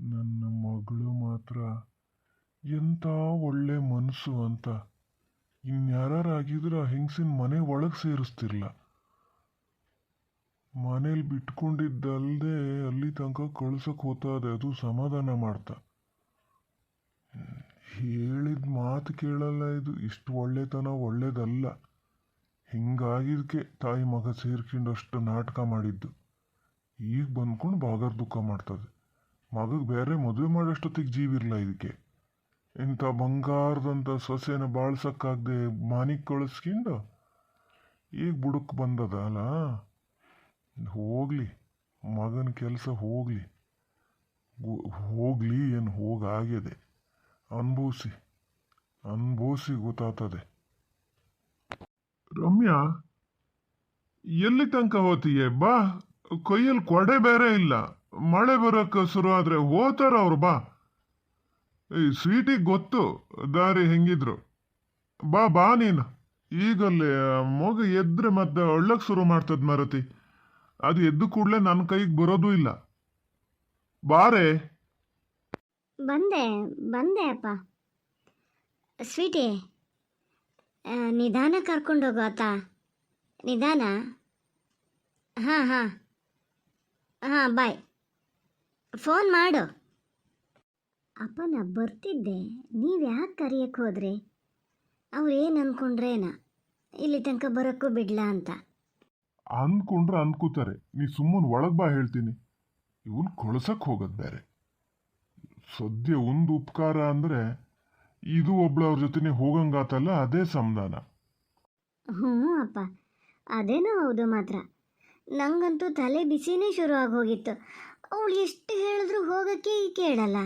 ನನ್ನ ಮಗಳು ಮಾತ್ರ. ಎಂಥ ಒಳ್ಳೆ ಮನಸ್ಸು ಅಂತ. ಇನ್ಯಾರಾಗಿದ್ರೆ ಆ ಹೆಂಗಸಿನ ಮನೆ ಒಳಗೆ ಸೇರಿಸ್ತಿರ್ಲ. ಮನೇಲಿ ಬಿಟ್ಕೊಂಡಿದ್ದಲ್ದೆ ಅಲ್ಲಿ ತನಕ ಕಳ್ಸಕ್ಕೆ ಹೋತಾದೆ, ಅದು ಸಮಾಧಾನ ಮಾಡ್ತಾ. ಹೇಳಿದ ಮಾತು ಕೇಳಲ್ಲ ಇದು, ಇಷ್ಟು ಒಳ್ಳೆತನ ಒಳ್ಳೇದಲ್ಲ. ಹಿಂಗಾಗಿದ್ಕೆ ತಾಯಿ ಮಗ ಸೇರ್ಕೊಂಡು ಅಷ್ಟು ನಾಟಕ ಮಾಡಿದ್ದು. ಈಗ ಬಂದ್ಕೊಂಡು ಬಾಗರ್ ದುಃಖ ಮಾಡ್ತದೆ. ಮಗಗೆ ಬೇರೆ ಮದುವೆ ಮಾಡೋಷ್ಟೊತ್ತಿಗೆ ಜೀವಿರಲ್ಲ ಇದಕ್ಕೆ ಇಂಥ ಬಂಗಾರದಂಥ ಸೊಸೆನ ಬಾಳ್ಸಕ್ಕಾಗದೆ ಮಾನಿಗೆ ಕಳಿಸ್ಕೊಂಡು ಈಗ ಬುಡಕ್ಕೆ ಬಂದದ ಅಲ್ಲ? ಹೋಗ್ಲಿ, ಮಗನ ಕೆಲಸ ಹೋಗ್ಲಿ. ಹೋಗ್ಲಿ ಏನು ಹೋಗಾಗಿದೆ ಅನುಭವಿಸಿ ಅನುಭವಿಸಿ ಗೊತ್ತಾಗ್ತದೆ. ರಮ್ಯಾ, ಎಲ್ಲಿ ತನಕ ಹೋತೀಯ? ಬಾ, ಕೈಯಲ್ಲಿ ಕೊಡೆ ಬೇರೆ ಇಲ್ಲ. ಮಳೆ ಬರೋಕ್ಕೆ ಶುರು ಆದ್ರೆ ಹೋತಾರ ಅವ್ರು, ಬಾ. ಈ ಸ್ವೀಟಿಗೆ ಗೊತ್ತು, ದಾರಿ ಹೆಂಗಿದ್ರು. ಬಾ ಬಾ ನೀನು. ಈಗಲ್ಲಿ, ಮಗು ಎದ್ರೆ ಮತ್ತೆ ಒಳ್ಳಕ್ಕೆ ಶುರು ಮಾಡ್ತದ ಮರತಿ. ಅದು ಎದ್ದು ಕೂಡಲೇ ನನ್ನ ಕೈಗೆ ಬರೋದು ಇಲ್ಲ. ಬಾರೆ ಬಂದೆ ಬಂದೆ ಅಪ್ಪ. ಸ್ವೀಟಿ ನಿಧಾನ ಕರ್ಕೊಂಡೋಗು ಆತ. ನಿಧಾನ? ಹಾಂ ಹಾಂ. ಹಾಂ, ಬಾಯ್. ಫೋನ್ ಮಾಡು. ಅಪ್ಪ ನಾ ಬರ್ತಿದ್ದೆ. ನೀವು ಯಾಕೆ ಕರೆಯಕ್ಕೆ ಹೋದ್ರಿ? ಅವ್ರು ಏನು ಅಂದ್ಕೊಂಡ್ರೇನ ಇಲ್ಲಿ ತನಕ ಬರೋಕ್ಕೂ ಬಿಡ್ಲಾ ಅಂತ. ಅಂದ್ಕೊಂಡ್ರೆ ಅನ್ಕೋತಾರೆ. ನೀ ಸುಮ್ಮನೆ ಒಳಗೆ ಬಾ ಹೇಳ್ತೀನಿ. ಇವನ್ ಕೊಳಸಕ್ಕೆ ಹೋಗೋದು ಬೇರೆ. ಸದ್ಯ ಒಂದು ಉಪಕಾರ ಅಂದ್ರೆ ಇದು ಒಬ್ಳು ಅವ್ರ ಜೊತೆನೆ ಹೋಗಂಗಾತಲ್ಲ ಅದೇ ಸಮಾಧಾನ ಹ್ಞೂ ಅಪ್ಪ. ಅದೇನೋ ಹೌದು ಮಾತ್ರ. ನಂಗಂತೂ ತಲೆ ಬಿಸಿನೇ ಶುರು ಆಗೋಗಿತ್ತು ಅವಳು ಎಷ್ಟು ಹೇಳಿದ್ರು ಹೋಗೋಕ್ಕೆ ಕೇಳಲ್ಲ.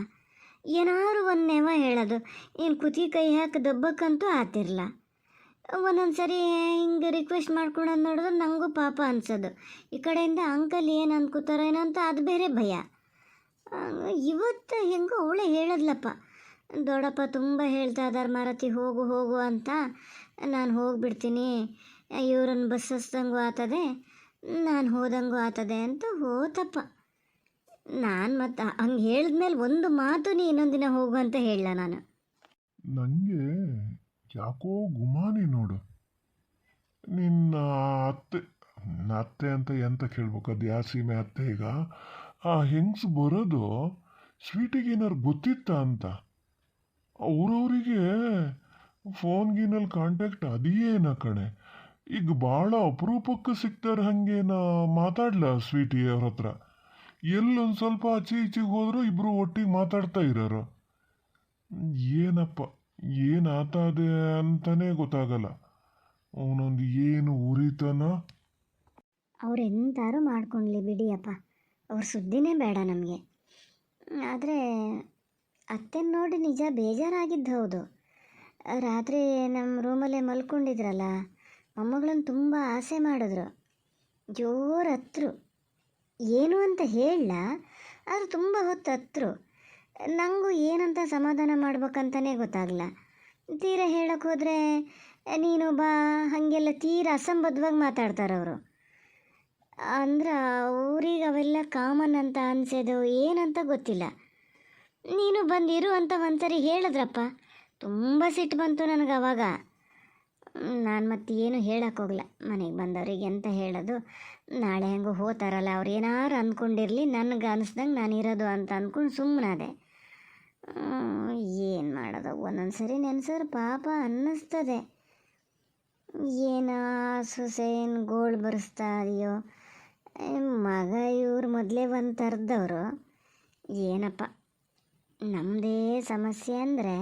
ಏನಾದ್ರು ಒಂದು ನೆವ ಹೇಳೋದು. ಏನು ಕುತಿ ಕೈ ಹಾಕಿ ದಬ್ಬಕ್ಕಂತೂ ಆತಿರಲ್ಲ. ಒಂದೊಂದು ಸರಿ ಹಿಂಗೆ ರಿಕ್ವೆಸ್ಟ್ ಮಾಡ್ಕೊಂಡು ನೋಡಿದ್ರೆ ನನಗೂ ಪಾಪ ಅನ್ಸೋದು. ಈ ಕಡೆಯಿಂದ ಅಂಕಲ್ ಏನು ಅನ್ಕೋತಾರೇನೋ ಅಂತ ಅದು ಬೇರೆ ಭಯ. ಇವತ್ತು ಹೆಂಗೋ ಅವಳೇ ಹೇಳದ್ಲಪ್ಪ. ದೊಡ್ಡಪ್ಪ, ತುಂಬ ಹೇಳ್ತಾ ಇದ್ದಾರೆ ಮಾರತಿ, ಹೋಗು ಹೋಗು ಅಂತ. ನಾನು ಹೋಗಿಬಿಡ್ತೀನಿ. ಇವ್ರನ್ನ ಬಸ್ ಹಸ್ದಂಗೂ ಆತದೆ. ನಾನು ಹೋದಂಗೂ ಆತದೆ ಅಂತ ಹೋತಪ್ಪ. ನಾನು ಮತ್ತೆ ಹಂಗೆ ಹೇಳಿದ್ಮೇಲೆ ಒಂದು ಮಾತು ನೀ ದಿನ ಹೋಗು ಅಂತ ಹೇಳಲ್ಲ ನಾನು. ನಂಗೆ ಯಾಕೋ ಗುಮಾನಿ ನೋಡು. ನಿನ್ನ ಅತ್ತೆ ಅತ್ತೆ ಅಂತ ಎಂತ ಕೇಳ್ಬೇಕು? ಅದು ಯಾ ಸೀಮೆ ಅತ್ತೆ ಈಗ? ಆ ಹೆಂಗ್ಸ್ ಬರೋದು? ಸ್ವೀಟಿಗೇನಾರು ಗೊತ್ತಿತ್ತ ಅಂತ? ಅವ್ರವ್ರಿಗೆ ಫೋನ್ಗಿನಲ್ಲಿ ಕಾಂಟ್ಯಾಕ್ಟ್ ಅದೇನ ಕಣೆ? ಈಗ ಭಾಳ ಅಪರೂಪಕ್ಕೆ ಸಿಗ್ತಾರೆ ಹಂಗೇನ ಮಾತಾಡ್ಲ ಸ್ವೀಟಿ ಅವ್ರ ಹತ್ರ? ಎಲ್ಲೊಂದು ಸ್ವಲ್ಪ ಆಚೆ ಈಚೆಗೆ ಹೋದ್ರು ಇಬ್ರು ಒಟ್ಟಿಗೆ ಮಾತಾಡ್ತಾ ಇರೋರು. ಏನಪ್ಪ, ಏನು ಆತಾದೆ ಅಂತಾನೆ ಗೊತ್ತಾಗಲ್ಲ. ಅವನೊಂದು ಏನು ಉರಿತನ? ಅವ್ರೆಂತಾರು ಮಾಡ್ಕೊಂಡ್ಲಿ ಬಿಡಿಯಪ್ಪ. ಅವ್ರ ಸುದ್ದಿನೇ ಬೇಡ ನಮಗೆ. ಆದರೆ ಅತ್ತೆ ನೋಡಿ ನಿಜ ಬೇಜಾರಾಗಿದ್ದು ಹೌದು ರಾತ್ರಿ ನಮ್ಮ ರೂಮಲ್ಲೇ ಮಲ್ಕೊಂಡಿದ್ರಲ್ಲ ಮೊಮ್ಮಗಳನ್ನ ತುಂಬ ಆಸೆ ಮಾಡಿದ್ರು. ಜೋರು ಹತ್ರು ಏನು ಅಂತ ಹೇಳಲ್ಲ ಆದರೆ ತುಂಬ ಹೊತ್ತು ಹತ್ರು. ನನಗೂ ಏನಂತ ಸಮಾಧಾನ ಮಾಡ್ಬೇಕಂತಲೇ ಗೊತ್ತಾಗಲ್ಲ ತೀರ ಹೇಳಕ್ಕೆ ಹೋದರೆ, ನೀನು ಬಾ, ಹಾಗೆಲ್ಲ ತೀರ ಅಸಂಬದ್ಧವಾಗಿ ಮಾತಾಡ್ತಾರೆ ಅವರು. ಅಂದ್ರೆ ಅವ್ರಿಗೆ ಅವೆಲ್ಲ ಕಾಮನ್ ಅಂತ ಅನಿಸೋದು ಏನಂತ ಗೊತ್ತಿಲ್ಲ. ನೀನು ಬಂದಿರು ಅಂತ ಒಂದ್ಸರಿ ಹೇಳಿದ್ರಪ್ಪ. ತುಂಬ ಸಿಟ್ಟು ಬಂತು ನನಗೆ ಅವಾಗ. ನಾನು ಮತ್ತೆ ಏನು ಹೇಳೋಕ್ಕೋಗಲ್ಲ ಮನೆಗೆ ಬಂದವ್ರಿಗೆ ಎಂತ ಹೇಳೋದು? ನಾಳೆ ಹೆಂಗೋ ಹೋತಾರಲ್ಲ, ಅವ್ರು ಏನಾರು ಅಂದ್ಕೊಂಡಿರಲಿ ನನಗೆ ಅನಿಸ್ದಂಗೆ ನಾನು ಇರೋದು ಅಂತ ಅಂದ್ಕೊಂಡು ಸುಮ್ಮನಾದೆ ಏನು ಮಾಡೋದು? ಒಂದೊಂದು ಸರಿ ನೆನೆಸಿದ್ರೆ ಪಾಪ ಅನ್ನಿಸ್ತದೆ. ಏನೋ ಸೊಸೆ ಏನು ಗೋಳು ಬರೆಸ್ತಾ ಇದೆಯೋ? ಮಗ ಇವ್ರು ಮೊದಲೇ ಒಂದು ಥರದವರು ಏನಪ್ಪ? ನಮ್ಮದೇ ಸಮಸ್ಯೆ ಅಂದರೆ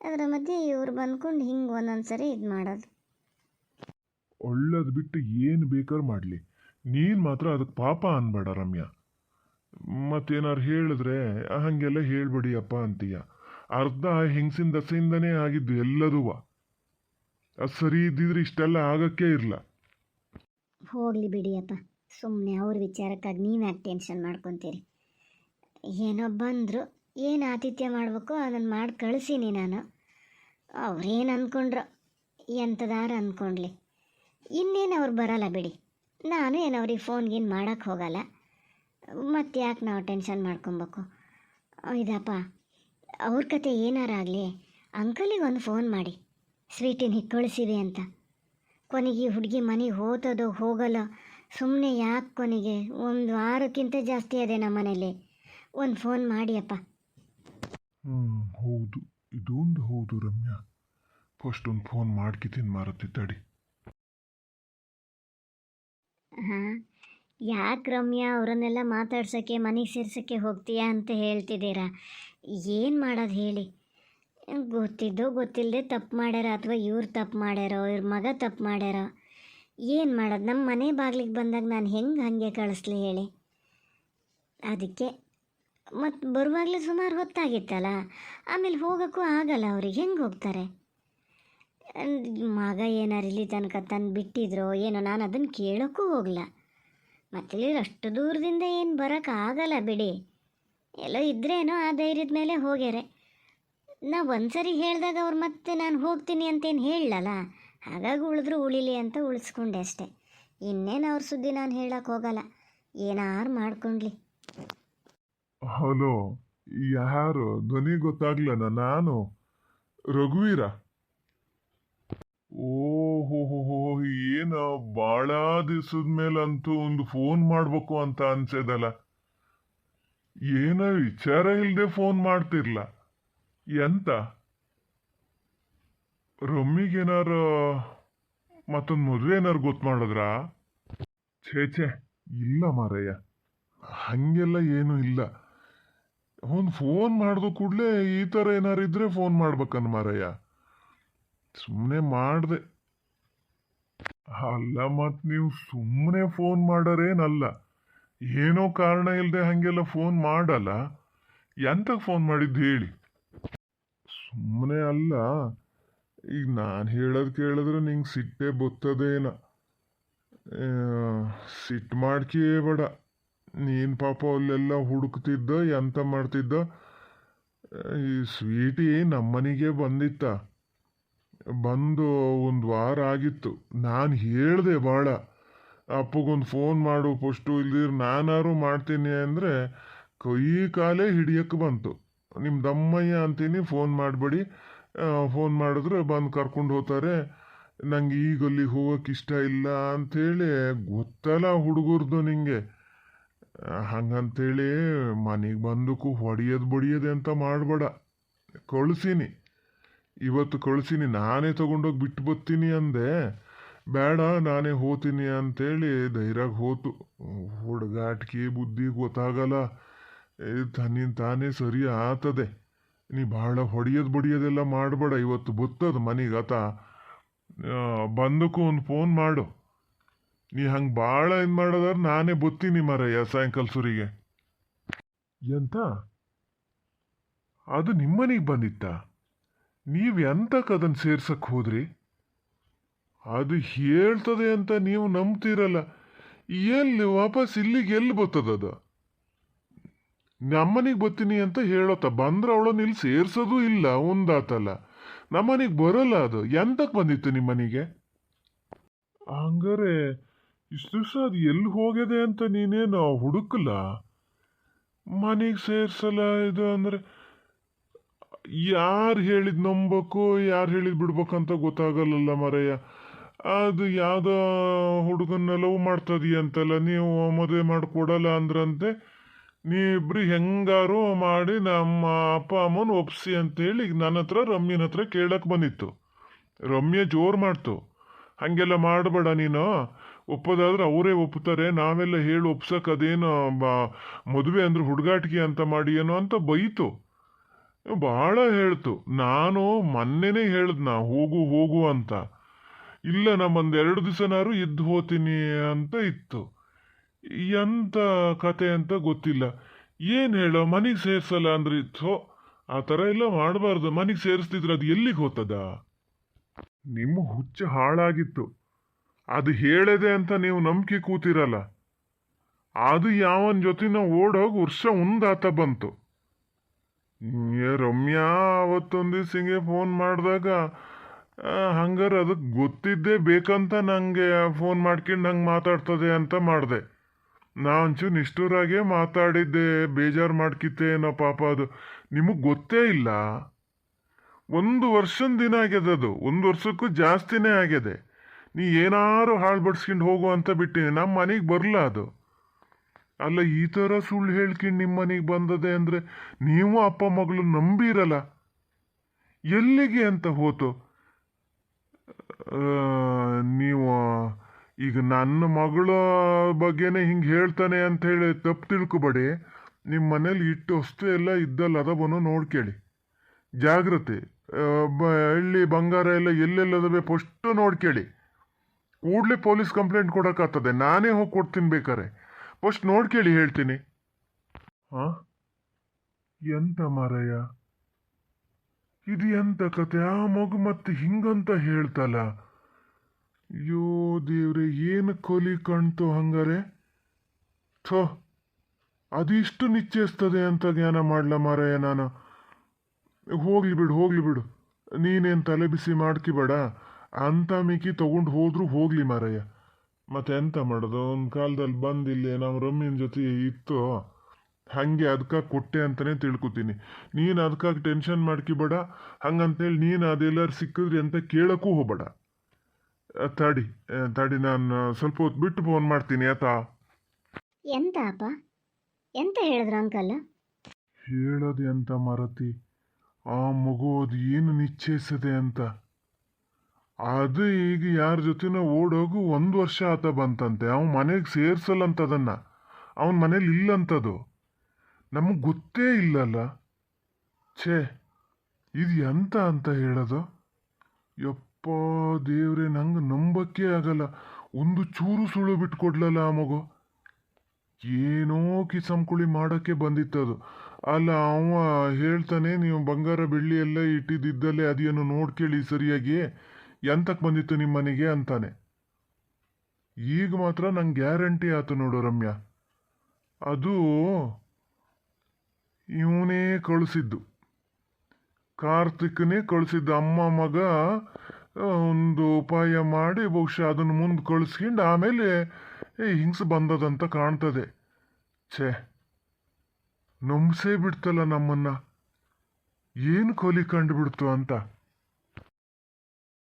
ಅದರ ಮಧ್ಯೆ ಇವ್ರು ಬಂದ್ಕೊಂಡು ಹಿಂಗೆ ಒಂದೊಂದು ಸರಿ ಇದು ಮಾಡೋದು. ಒಳ್ಳೇದು ಬಿಟ್ಟು ಏನು ಬೇಕಾದ್ರೂ ಮಾಡಲಿ. ನೀನು ಮಾತ್ರ ಅದಕ್ಕೆ ಪಾಪ ಅನ್ಬೇಡ ರಮ್ಯಾ. ಮತ್ತೇನಾರು ಹೇಳಿದ್ರೆ ಹಾಗೆಲ್ಲ ಹೇಳ್ಬೇಡಿಯಪ್ಪ ಅಂತೀಯ. ಅರ್ಧ ಹೆಂಗಸಿನ ದಸೆಯಿಂದನೇ ಆಗಿದ್ದು ಎಲ್ಲದೂ ಅದು ಸರಿ ಇದ್ದಿದ್ರೆ ಇಷ್ಟೆಲ್ಲ ಆಗಕ್ಕೆ ಇರಲ್ಲ ಹೋಗಲಿ ಬಿಡಿಯಪ್ಪ. ಸುಮ್ಮನೆ ಅವ್ರ ವಿಚಾರಕ್ಕಾಗಿ ನೀವು ಯಾಕೆ ಟೆನ್ಷನ್ ಮಾಡ್ಕೊತೀರಿ? ಏನೋ ಬಂದರು ಏನು ಆತಿಥ್ಯ ಮಾಡಬೇಕು ಅದನ್ನು ಮಾಡಿ ಕಳಿಸೀನಿ ನಾನು. ಅವ್ರೇನು ಅಂದ್ಕೊಂಡ್ರು ಎಂಥದಾರು ಅಂದ್ಕೊಂಡ್ಲಿ ಇನ್ನೇನು ಅವ್ರು ಬರಲ್ಲ ಬಿಡಿ. ನಾನು ಏನು ಅವ್ರಿಗೆ ಫೋನ್ ಗೀನ್ ಮಾಡೋಕ್ಕೆ ಹೋಗಲ್ಲ. ಮತ್ತೆ ಯಾಕೆ ನಾವು ಟೆನ್ಷನ್ ಮಾಡ್ಕೊಬೇಕು? ಇದಪ್ಪ ಅವ್ರ ಕತೆ ಏನಾರಾಗಲಿ ಅಂಕಲಿಗೆ ಒಂದು ಫೋನ್ ಮಾಡಿ. ಸ್ವೀಟಿನ ಹಿಕ್ಕಳಿಸಿವೆ ಅಂತ. ಕೊನೆಗೆ ಹುಡುಗಿ ಮನೆಗೆ ಹೋತದೋ ಹೋಗಲ್ಲ ಸುಮ್ಮನೆ ಯಾಕೆ ಕೊನೆಗೆ? ಒಂದು ವಾರಕ್ಕಿಂತ ಜಾಸ್ತಿ ಅದೇ ನಮ್ಮ ಮನೇಲಿ ಒಂದು ಫೋನ್ ಮಾಡಿಯಪ್ಪ ಹ್ಮ್, ಹೌದು. ಇದೊಂದು ಹೌದು ರಮ್ಯಾ. ಫಸ್ಟ್ ಒಂದು ಫೋನ್ ಮಾಡ್ಕಿತೀನಿ ಮಾರತಿ ತಡಿ. ಹಾಂ? ಯಾಕೆ ರಮ್ಯಾ ಅವರನ್ನೆಲ್ಲ ಮಾತಾಡ್ಸೋಕ್ಕೆ, ಮನೆಗೆ ಸೇರ್ಸೋಕ್ಕೆ ಹೋಗ್ತೀಯಾ ಅಂತ ಹೇಳ್ತಿದ್ದೀರಾ? ಏನು ಮಾಡೋದು ಹೇಳಿ? ಗೊತ್ತಿದ್ದೋ ಗೊತ್ತಿಲ್ಲದೆ ತಪ್ಪು ಮಾಡ್ಯಾರ ಅಥವಾ ಇವ್ರು ತಪ್ಪು ಮಾಡ್ಯಾರೋ, ಇವ್ರ ಮಗ ತಪ್ಪು ಮಾಡ್ಯಾರೋ? ಏನು ಮಾಡೋದು? ನಮ್ಮ ಮನೆ ಬಾಗಿಲಿಗೆ ಬಂದಾಗ ನಾನು ಹೆಂಗೆ ಹಾಗೆ ಕಳಿಸ್ಲಿ ಹೇಳಿ? ಅದಕ್ಕೆ ಮತ್ತು ಬರುವಾಗಲೇ ಸುಮಾರು ಹೊತ್ತಾಗಿತ್ತಲ್ಲ? ಆಮೇಲೆ ಹೋಗೋಕ್ಕೂ ಆಗಲ್ಲ ಅವ್ರಿಗೆ. ಹೆಂಗೆ ಹೋಗ್ತಾರೆ? ಮಗ ಏನಾರು ಇಲ್ಲಿ ತನಕ ತಂದು ಬಿಟ್ಟಿದ್ರೋ ಏನೋ ನಾನು ಅದನ್ನು ಕೇಳೋಕ್ಕೂ ಹೋಗಲ್ಲ ಮತ್ತೆ ಅಷ್ಟು ದೂರದಿಂದ ಏನು ಬರೋಕ್ಕಾಗಲ್ಲ ಬಿಡಿ. ಎಲ್ಲೋ ಇದ್ರೇನೋ ಆ ಧೈರ್ಯದ ಮೇಲೆ ಹೋಗ್ಯಾರೆ. ನಾವು ಒಂದ್ಸರಿ ಹೇಳಿದಾಗ ಅವ್ರು ಮತ್ತೆ ನಾನು ಹೋಗ್ತೀನಿ ಅಂತೇನು ಹೇಳಲ್ಲ ಹಾಗಾಗಿ ಉಳಿದ್ರು ಉಳಿಲಿ ಅಂತ ಉಳಿಸ್ಕೊಂಡೆ ಅಷ್ಟೆ. ಇನ್ನೇನು ಅವ್ರ ಸುದ್ದಿ ನಾನು ಹೇಳಕ್ಕೆ ಹೋಗಲ್ಲ. ಏನಾರು ಮಾಡ್ಕೊಂಡ್ಲಿ. ಹಲೋ ಯಾರು? ಧ್ವನಿ ಗೊತ್ತಾಗ್ಲನ? ನಾನು? ರಘುವೀರ? ಓಹೋಹೋ ಏನ ಭಾಳ ದಿವಸದ ಮೇಲಂತೂ ಒಂದು ಫೋನ್ ಮಾಡ್ಬೇಕು ಅಂತ ಅನ್ಸದಲ್ಲ. ಏನ ವಿಚಾರ ಇಲ್ಲದೆ ಫೋನ್ ಮಾಡ್ತಿರ್ಲ? ಎಂತ? ರಮ್ಮಿಗೇನಾರ ಮತ್ತೊಂದು ಮದುವೆ ಏನಾರು ಗೊತ್ತು ಮಾಡಿದ್ರಾ? ಛೇ ಛೇ, ಇಲ್ಲ ಮಾರಯ್ಯ. ಹಂಗೆಲ್ಲ ಏನೂ ಇಲ್ಲ. ಒಂದು ಫೋನ್ ಮಾಡಿದ ಕೂಡಲೇ ಈ ಥರ ಏನಾರು ಇದ್ರೆ ಫೋನ್ ಮಾಡ್ಬೇಕನ್ ಮಾರಯ್ಯ. ಸುಮ್ಮನೆ ಮಾಡಿದೆ. ಅಲ್ಲ ಮತ್ತು ನೀವು ಸುಮ್ಮನೆ ಫೋನ್ ಮಾಡೋರೇನಲ್ಲ. ಏನೋ ಕಾರಣ ಇಲ್ಲದೆ ಹಾಗೆಲ್ಲ ಫೋನ್ ಮಾಡಲ್ಲ. ಎಂತಕ್ಕೆ ಫೋನ್ ಮಾಡಿದ್ದು ಹೇಳಿ. ಸುಮ್ಮನೆ ಅಲ್ಲ. ಈಗ ನಾನು ಹೇಳೋದು ಕೇಳಿದ್ರೆ ನಿಂಗೆ ಸಿಟ್ಟೆ ಬತ್ತದೇನ. ಸಿಟ್ಟು ಮಾಡ್ಕೇ ಬೇಡ. ನೀನು ಪಾಪ ಅಲ್ಲೆಲ್ಲ ಹುಡುಕ್ತಿದ್ದ, ಎಂತ ಮಾಡ್ತಿದ್ದ? ಈ ಸ್ವೀಟಿ ನಮ್ಮನಿಗೆ ಬಂದಿತ್ತ. ಬಂದು ಒಂದು ವಾರ ಆಗಿತ್ತು. ನಾನು ಹೇಳ್ದೆ ಭಾಳ ಅಪ್ಪಗೊಂದು ಫೋನ್ ಮಾಡು ಫಸ್ಟು ಇಲ್ದಿರ ನಾನಾರು ಮಾಡ್ತೀನಿ ಅಂದರೆ ಕೈ ಕಾಲೇ ಹಿಡಿಯಕ್ಕೆ ಬಂತು. ನಿಮ್ಮ ದಮ್ಮಯ್ಯ ಅಂತೀನಿ ಫೋನ್ ಮಾಡಬೇಡಿ. ಫೋನ್ ಮಾಡಿದ್ರೆ ಬಂದು ಕರ್ಕೊಂಡು ಹೋಗ್ತಾರೆ. ನಂಗೆ ಈಗ ಅಲ್ಲಿಗೆ ಹೋಗೋಕೆ ಇಷ್ಟ ಇಲ್ಲ ಅಂಥೇಳಿ ಗೊತ್ತಲ್ಲ ಹುಡುಗರ್ದು ನಿಂಗೆ. ಹಂಗಂತೇಳಿ ಮನೆಗೆ ಬಂದಕ್ಕೂ ಹೊಡಿಯೋದು ಬಡಿಯೋದು ಅಂತ ಮಾಡಬೇಡ. ಕಳಿಸೀನಿ. ಇವತ್ತು ಕಳಿಸೀನಿ. ನಾನೇ ತಗೊಂಡೋಗಿ ಬಿಟ್ಟು ಬರ್ತೀನಿ ಅಂದೆ. ಬೇಡ, ನಾನೇ ಹೋತೀನಿ ಅಂತೇಳಿ ಧೈರ್ಯಾಗಿ ಹೋತು. ಹುಡುಗಾಟಿಕೆ ಬುದ್ಧಿ ಗೊತ್ತಾಗಲ್ಲ. ತನ್ನಿಂದ ತಾನೇ ಸರಿ ಆತದೆ. ನೀ ಭಾಳ ಹೊಡಿಯೋದು ಬಡಿಯೋದೆಲ್ಲ ಮಾಡಬೇಡ. ಇವತ್ತು ಬತ್ತದ ಮನೆಗೆ ಆತ. ಬಂದಕ್ಕೂ ಒಂದು ಫೋನ್ ಮಾಡು. ನೀ ಹಂಗೆ ಭಾಳ ಇದು ಮಾಡೋದಾರ ನಾನೇ ಬುತ್ತೀನಿ ಮರಯ್ಯ ಸಾಯಂಕಾಲ ಸುರಿಗೆ. ಎಂತ? ಅದು ನಿಮ್ಮನಿಗೆ ಬಂದಿತ್ತ? ನೀವು ಎಂತಕ್ಕೆ ಅದನ್ನು ಸೇರ್ಸಕ್ಕೆ ಹೋದ್ರಿ? ಅದು ಹೇಳ್ತದೆ ಅಂತ ನೀವು ನಂಬ್ತೀರಲ್ಲ, ಎಲ್ಲಿ ವಾಪಸ್ ಇಲ್ಲಿಗೆ ಎಲ್ಲಿ ಬರ್ತದದು ನಮ್ಮನಿಗೆ ಬತ್ತೀನಿ ಅಂತ ಹೇಳೋತ ಬಂದ್ರೆ ಅವಳು ಇಲ್ಲಿ ಸೇರ್ಸೋದು ಇಲ್ಲ, ಒಂದಾತಲ್ಲ. ನಮ್ಮನಿಗೆ ಬರಲ್ಲ ಅದು. ಎಂತಕ್ಕೆ ಬಂದಿತ್ತು ನಿಮ್ಮನಿಗೆ? ಹಂಗಾರೆ ಇಷ್ಟು ದಿವಸ ಅದು ಎಲ್ಲಿ ಹೋಗಿದೆ ಅಂತ ನೀನೇನು ಹುಡುಕಲ್ಲ? ಮನೆಗೆ ಸೇರ್ಸಲ್ಲ ಇದು ಅಂದರೆ ಯಾರು ಹೇಳಿದ್ ನಂಬಕು, ಯಾರು ಹೇಳಿದ್ ಬಿಡ್ಬೇಕಂತ ಗೊತ್ತಾಗಲ್ಲಲ್ಲ ಮರಯ್ಯ. ಅದು ಯಾವುದೋ ಹುಡುಗನ್ನ ಲವ್ ಮಾಡ್ತದೀಯಂತಲ್ಲ, ನೀವು ಮದುವೆ ಮಾಡಿಕೊಡಲ್ಲ ಅಂದ್ರಂತೆ ನೀವಿಬ್ರು ಹೆಂಗಾರು ಮಾಡಿ ನಮ್ಮ ಅಪ್ಪ, ಅಮ್ಮನ ಒಪ್ಸಿ ಅಂತೇಳಿ ಈಗ ನನ್ನ ಹತ್ರ, ರಮ್ಯನ ಹತ್ರ ಕೇಳಕ್ಕೆ ಬಂದಿತ್ತು. ರಮ್ಯ ಜೋರು ಮಾಡ್ತು. ಹಾಗೆಲ್ಲ ಮಾಡಬೇಡ ನೀನು. ಒಪ್ಪೋದಾದ್ರೆ ಅವರೇ ಒಪ್ಪುತ್ತಾರೆ ನಾವೆಲ್ಲ ಹೇಳಿ ಒಪ್ಸಕ್ಕೆ ಅದೇನು ಮದುವೆ ಅಂದ್ರೆ ಹುಡುಗಾಟಿಕೆ ಅಂತ ಮಾಡಿ ಏನೋ ಅಂತ ಬೈತು. ಭಾಳ ಹೇಳ್ತು. ನಾನು ಮೊನ್ನೆನೇ ನಾ, ಹೋಗು ಹೋಗು ಅಂತ. ಇಲ್ಲ ನಮ್ಮೊಂದು ಎರಡು ದಿವಸನಾರು ಇದ್ದು ಹೋತೀನಿ ಅಂತ ಇತ್ತು. ಎಂತ ಕತೆ ಅಂತ ಗೊತ್ತಿಲ್ಲ. ಏನು ಹೇಳೋ, ಮನೆಗೆ ಸೇರ್ಸಲ್ಲ ಅಂದ್ರೆ ಥೋ, ಆ ಥರ ಎಲ್ಲ ಮಾಡಬಾರ್ದು. ಮನೆಗೆ ಸೇರಿಸ್ತಿದ್ರೆ ಅದು ಎಲ್ಲಿಗೆ ಹೋಗ್ತದ ನಿಮ್ಮ ಹುಚ್ಚು ಹಾಳಾಗಿತ್ತು. ಅದು ಹೇಳದೆ ಅಂತ ನೀವು ನಂಬಿಕೆ ಕೂತಿರಲ್ಲ. ಅದು ಯಾವನ ಜೊತೆನ ಓಡೋಗಿ ವರ್ಷ ಒಂದಾತ ಬಂತು. ರಮ್ಯಾ ಅವತ್ತೊಂದು ದಿವ್ಸ ಹಿಂಗೆ ಫೋನ್ ಮಾಡಿದಾಗ ಹಂಗಾರೆ ಅದಕ್ಕೆ ಗೊತ್ತಿದ್ದೇ ಬೇಕಂತ ನನಗೆ ಫೋನ್ ಮಾಡ್ಕೊಂಡು ನಂಗೆ ಮಾತಾಡ್ತದೆ ಅಂತ ಮಾಡಿದೆ. ನಾ ಒಂಚೂರು ನಿಷ್ಠೂರಾಗೆ ಮಾತಾಡಿದ್ದೆ, ಬೇಜಾರು ಮಾಡ್ಕಿತ್ತೇನೋ ಪಾಪ ಅದು. ನಿಮಗೆ ಗೊತ್ತೇ ಇಲ್ಲ. ಒಂದು ವರ್ಷದ ದಿನ ಆಗ್ಯದ ಅದು ಒಂದು ವರ್ಷಕ್ಕೂ ಜಾಸ್ತಿನೇ ಆಗ್ಯದೆ. ನೀ ಏನಾರು ಹಾಳು ಬಡ್ಸ್ಕೊಂಡು ಹೋಗು ಅಂತ ಬಿಟ್ಟಿನಿ. ನಮ್ಮ ಮನೆಗೆ ಬರಲ್ಲ ಅದು. ಅಲ್ಲ, ಈ ಥರ ಸುಳ್ಳು ಹೇಳ್ಕೊಂಡು ನಿಮ್ಮ ಮನೆಗೆ ಬಂದದೆ ಅಂದರೆ ನೀವು ಅಪ್ಪ ಮಗಳು ನಂಬಿರಲ್ಲ. ಎಲ್ಲಿಗೆ ಅಂತ ಹೋತು? ನೀವು, ಈಗ ನನ್ನ ಮಗಳ ಬಗ್ಗೆನೇ ಹಿಂಗೆ ಹೇಳ್ತಾನೆ ಅಂತ ಹೇಳಿ ತಪ್ಪು ತಿಳ್ಕೊಬೇಡಿ. ನಿಮ್ಮ ಮನೇಲಿ ಇಟ್ಟು ವಸ್ತು ಎಲ್ಲ ಇದ್ದಲ್ಲ, ಅದವನ್ನು ನೋಡ್ಕೇಳಿ. ಜಾಗ್ರತೆ. ಬ- ಬಂಗಾರ ಎಲ್ಲ ಎಲ್ಲೆಲ್ಲದವೆ ಫಸ್ಟು ನೋಡ್ಕೇಳಿ. ಕೂಡಲೇ ಪೊಲೀಸ್ ಕಂಪ್ಲೇಂಟ್ ಕೊಡೋಕ್ಕಾಗ್ತದೆ. ನಾನೇ ಹೋಗಿ ಕೊಡ್ತೀನಿ ಬೇಕಾರೆ ಫಸ್ಟ್ ನೋಡ್ಕೇಳಿ ಹೇಳ್ತೀನಿ. ಹಾಂ? ಎಂತ ಮಾರಯ್ಯ? ಇದು ಎಂತ ಕತೆ? ಆ ಮಗು ಮತ್ತೆ ಹಿಂಗಂತ ಹೇಳ್ತಲ್ಲ. ಅಯ್ಯೋ ದೇವ್ರೆ, ಏನು ಕೊಲಿ ಕಾಣ್ತು ಹಂಗಾರೆ? ಥೋ, ಅದಿಷ್ಟು ನಿಶ್ಚಯಿಸ್ತದೆ ಅಂತ ಜ್ಞಾನ ಮಾಡ್ಲ ಮಾರಯ್ಯ ನಾನು. ಹೋಗ್ಲಿ ಬಿಡು ಹೋಗ್ಲಿ ಬಿಡು. ನೀನೇನು ತಲೆ ಬಿಸಿ ಮಾಡ್ಕಿಬೇಡ ಅಂತ ಮಿಕ್ಕಿ ತಗೊಂಡು ಹೋದ್ರು ಹೋಗ್ಲಿ ಮಾರಯ್ಯ. ಮತ್ತೆ ಎಂತ ಮಾಡೋದು? ಒಂದು ಕಾಲದಲ್ಲಿ ಬಂದು ಇಲ್ಲಿ ನಾವು ರಮ್ಮಿನ ಜೊತೆ ಇತ್ತು. ಹಾಗೆ ಅದಕ್ಕೆ ಕೊಟ್ಟೆ ಅಂತಲೇ ತಿಳ್ಕೊತೀನಿ. ನೀನು ಅದಕ್ಕಾಗಿ ಟೆನ್ಷನ್ ಮಾಡ್ಕಿಬೇಡ ಹಂಗಂತೇಳಿ ನೀನು ಅದೆಲ್ಲರೂ ಸಿಕ್ಕಿದ್ರಿ ಅಂತ ಕೇಳಕ್ಕೂ ಹೋಗಬೇಡ. ತಡಿ. ತಡಿ ನಾನು ಸ್ವಲ್ಪ ಹೊತ್ತು ಬಿಟ್ಟು ಫೋನ್ ಮಾಡ್ತೀನಿ ಆತಾ ಎಂತ ಅಪ್ಪ? ಎಂತ ಹೇಳಿದ್ರು ಅಂಕಲ್? ಹೇಳೋದು ಎಂತ ಮರತಿ? ಆ ಮಗು ಅದು ಏನು ನಿಶ್ಚಯಿಸದೆ ಅಂತ. ಅದು ಈಗ ಯಾರ ಜೊತೆನ ಓಡೋಗು ಒಂದು ವರ್ಷ ಆತ ಬಂತಂತೆ. ಅವನು ಮನೆಗೆ ಸೇರ್ಸಲ್ಲಂತದನ್ನ. ಅವನ ಮನೇಲಿ ಇಲ್ಲಂತದು. ನಮಗೆ ಗೊತ್ತೇ ಇಲ್ಲಲ್ಲ. ಛೇ, ಇದು ಎಂತ ಅಂತ ಹೇಳೋದು? ಯಪ್ಪ ದೇವ್ರೆ, ನಂಗೆ ನಂಬಕ್ಕೆ ಆಗಲ್ಲ. ಒಂದು ಚೂರು ಸುಳ್ಳು ಬಿಟ್ಕೊಡ್ಲಲ್ಲ ಆ ಮಗು. ಏನೋ ಕಿಸಂಕುಳಿ ಮಾಡೋಕ್ಕೆ ಬಂದಿತ್ತದು. ಅಲ್ಲ ಅವ ಹೇಳ್ತಾನೆ, ನೀವು ಬಂಗಾರ ಬೆಳ್ಳಿ ಎಲ್ಲ ಇಟ್ಟಿದ್ದಿದ್ದಲ್ಲೇ ಅದೇನು ನೋಡ್ಕೇಳಿ ಸರಿಯಾಗಿ. ಎಂತಕ್ಕೆ ಬಂದಿತ್ತು ನಿಮ್ಮ ಮನೆಗೆ ಅಂತಾನೆ. ಈಗ ಮಾತ್ರ ನಂಗೆ ಗ್ಯಾರಂಟಿ ಆಯ್ತು ನೋಡು ರಮ್ಯಾ. ಅದು ಇವನೇ ಕಳಿಸಿದ್ದು. ಕಾರ್ತಿಕ್ನೇ ಕಳಿಸಿದ್ದು ಅಮ್ಮ ಮಗ ಒಂದು ಉಪಾಯ ಮಾಡಿ ಬಹುಶಃ ಅದನ್ನು ಮುಂದೆ ಕಳಿಸ್ಕೊಂಡು ಆಮೇಲೆ ಏ, ಹಿಂಗ್ಸ್ ಬಂದದಂತ ಕಾಣ್ತದೆ. ಛೇ, ನಂಬಿಸೇ ಬಿಡ್ತಲ್ಲ ನಮ್ಮನ್ನ. ಏನು ಕೊಲಿ ಕಂಡುಬಿಡ್ತು ಅಂತ.